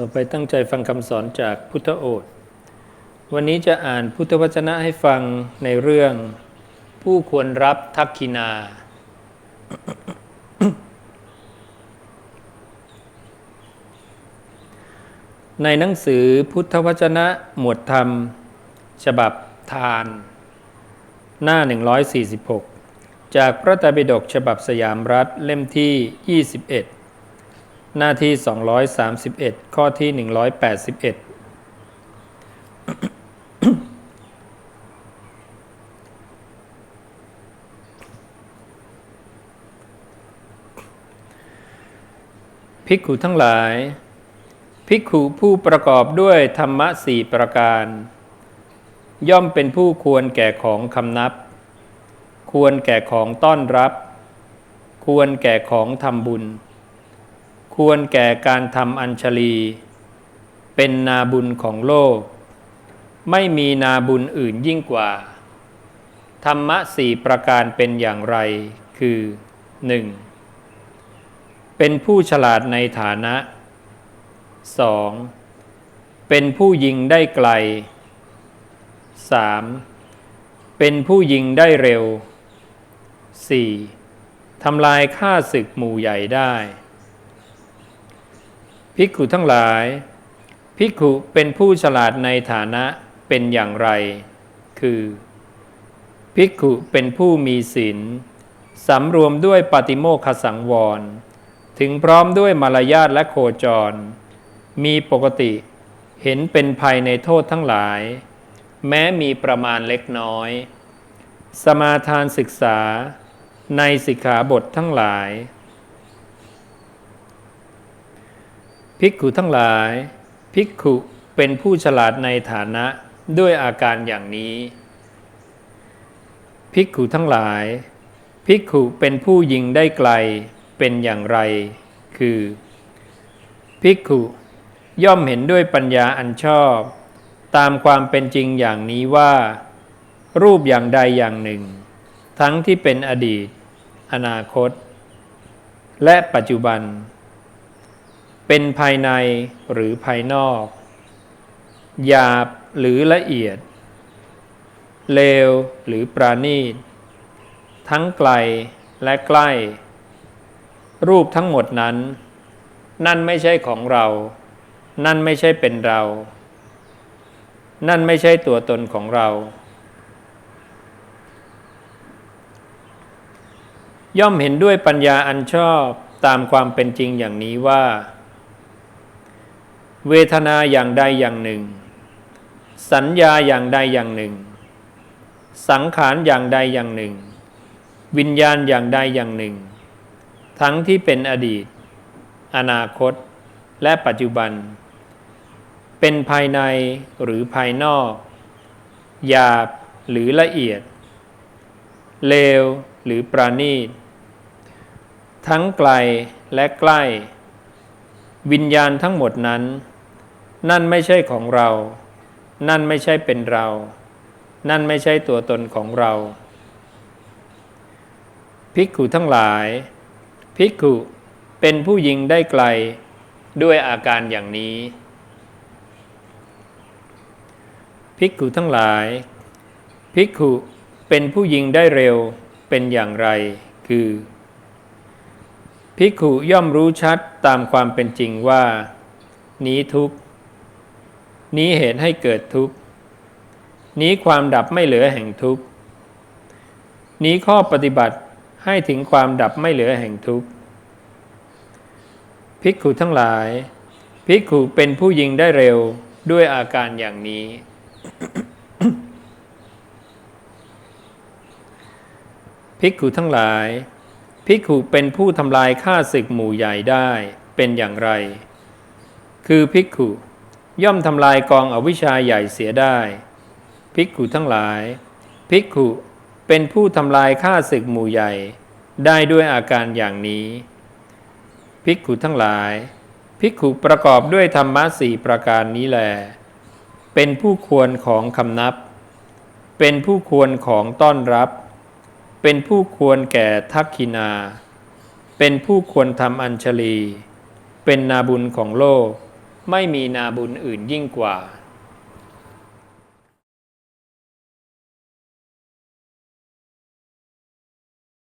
ต่อไปตั้งใจฟังคำสอนจากพุทธโอษฐ์วันนี้จะอ่านพุทธวจนะให้ฟังในเรื่อง ผู้ควรรับทักคินา ในหนังสือพุทธวจนะหมวดธรรม ฉบับทาน หน้า 146 จากพระไตรปิฎกฉบับสยามรัฐเล่มที่ 21 หน้าที่ 231 ข้อที่ 181ภิกขุทั้งหลาย ภิกขุผู้ประกอบด้วยธรรมะสี่ประการ ย่อมเป็นผู้ควรแก่ของคำนับ ควรแก่ของต้อนรับ ควรแก่ของทำบุญ ควรแก่การทำอัญชลี เป็นนาบุญของโลก ไม่มีนาบุญอื่นยิ่งกว่า ธรรมะสี่ประการเป็นอย่างไร คือ 1. เป็นผู้ฉลาดในฐานะ 2. เป็นผู้ยิงได้ไกล 3. เป็นผู้ยิงได้เร็ว 4. ทำลายฆ่าศึกหมู่ใหญ่ได้ ภิกขุทั้งหลาย ภิกขุเป็นผู้ฉลาดในฐานะเป็นอย่างไร คือ ภิกขุเป็นผู้มีศีลสำรวมด้วยปฏิโมคสังวร ถึงพร้อมด้วยมารยาทและโคจร มีปกติเห็นเป็นภัยในโทษทั้งหลาย แม้มีประมาณเล็กน้อย สมาทานศึกษาในสิกขาบททั้งหลาย ภิกขุทั้งหลาย ภิกขุเป็นผู้ฉลาดในฐานะด้วยอาการอย่างนี้ ภิกขุทั้งหลาย ภิกขุเป็นผู้ยิงได้ไกลเป็นอย่างไร คือ ภิกขุย่อมเห็นด้วยปัญญาอันชอบ ตามความเป็นจริงอย่างนี้ว่า รูปอย่างใดอย่างหนึ่ง ทั้งที่เป็นอดีต อนาคต และปัจจุบัน เป็นภายในหรือภายนอก หยาบหรือละเอียด เลวหรือปราณีต ทั้งไกลและใกล้ รูปทั้งหมดนั้น นั่นไม่ใช่ของเรา นั่นไม่ใช่เป็นเรา นั่นไม่ใช่ตัวตนของเรา ย่อมเห็นด้วยปัญญาอันชอบตามความเป็นจริงอย่างนี้ว่า เวทนาอย่างใดอย่างหนึ่ง สัญญาอย่างใดอย่างหนึ่ง สังขารอย่างใดอย่างหนึ่ง วิญญาณอย่างใดอย่างหนึ่ง ทั้งที่เป็นอดีต อนาคต และปัจจุบัน เป็นภายในหรือภายนอก หยาบหรือละเอียด เลวหรือปราณีต ทั้งไกลและใกล้ วิญญาณทั้งหมดนั้น นั่นไม่ใช่ของเรา นั่นไม่ใช่เป็นเรา นั่นไม่ใช่ตัวตนของเรา ภิกขุทั้งหลาย ภิกขุเป็นผู้ยิงได้ไกลด้วยอาการอย่างนี้ ภิกขุทั้งหลาย ภิกขุเป็นผู้ยิงได้เร็วเป็นอย่างไร คือ ภิกขุย่อมรู้ชัดตามความเป็นจริงว่า นี้ทุกข์ นี้เหตุให้เกิดทุกข์ นี้ความดับไม่เหลือแห่งทุกข์ นี้ข้อปฏิบัติให้ถึงความดับไม่เหลือแห่งทุกข์ ภิกขุทั้งหลาย ภิกขุเป็นผู้ยิงได้เร็วด้วยอาการอย่างนี้ ภิกขุทั้งหลาย ภิกขุเป็นผู้ทำลายฆ่าศึกหมู่ใหญ่ได้เป็นอย่างไร คือภิกขุ ย่อมทำลายกองอวิชชาใหญ่เสียได้ภิกขุทั้งหลายภิกขุเป็นผู้ทำลายฆ่าศึกหมู่ใหญ่ ได้ด้วยอาการอย่างนี้ภิกขุทั้งหลายภิกขุประกอบด้วยธรรมะสี่ประการนี้แล เป็นผู้ควรของคำนับ เป็นผู้ควรของต้อนรับ เป็นผู้ควรแก่ทักขินา เป็นผู้ควรทำอัญชลี เป็นนาบุญของโลก ไม่มีนาบุญอื่นยิ่งกว่า